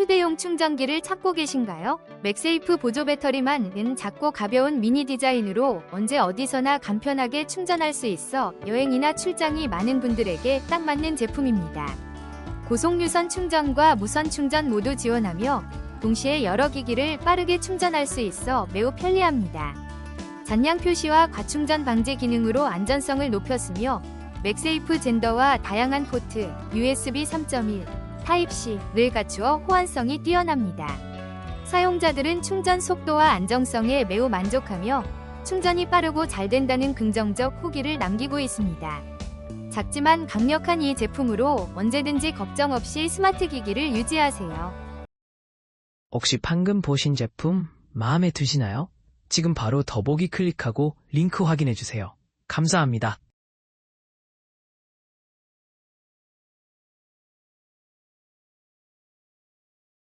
휴대용 충전기를 찾고 계신가요? 맥세이프 보조 배터리만은 작고 가벼운 미니 디자인으로 언제 어디서나 간편하게 충전할 수 있어 여행이나 출장이 많은 분들에게 딱 맞는 제품입니다. 고속유선 충전과 무선 충전 모두 지원하며 동시에 여러 기기를 빠르게 충전할 수 있어 매우 편리합니다. 잔량 표시와 과충전 방지 기능으로 안전성을 높였으며 맥세이프 젠더와 다양한 포트, USB 3.1, 타입C를 갖추어 호환성이 뛰어납니다. 사용자들은 충전 속도와 안정성에 매우 만족하며 충전이 빠르고 잘 된다는 긍정적 후기를 남기고 있습니다. 작지만 강력한 이 제품으로 언제든지 걱정 없이 스마트 기기를 유지하세요. 혹시 방금 보신 제품 마음에 드시나요? 지금 바로 더보기 클릭하고 링크 확인해 주세요. 감사합니다.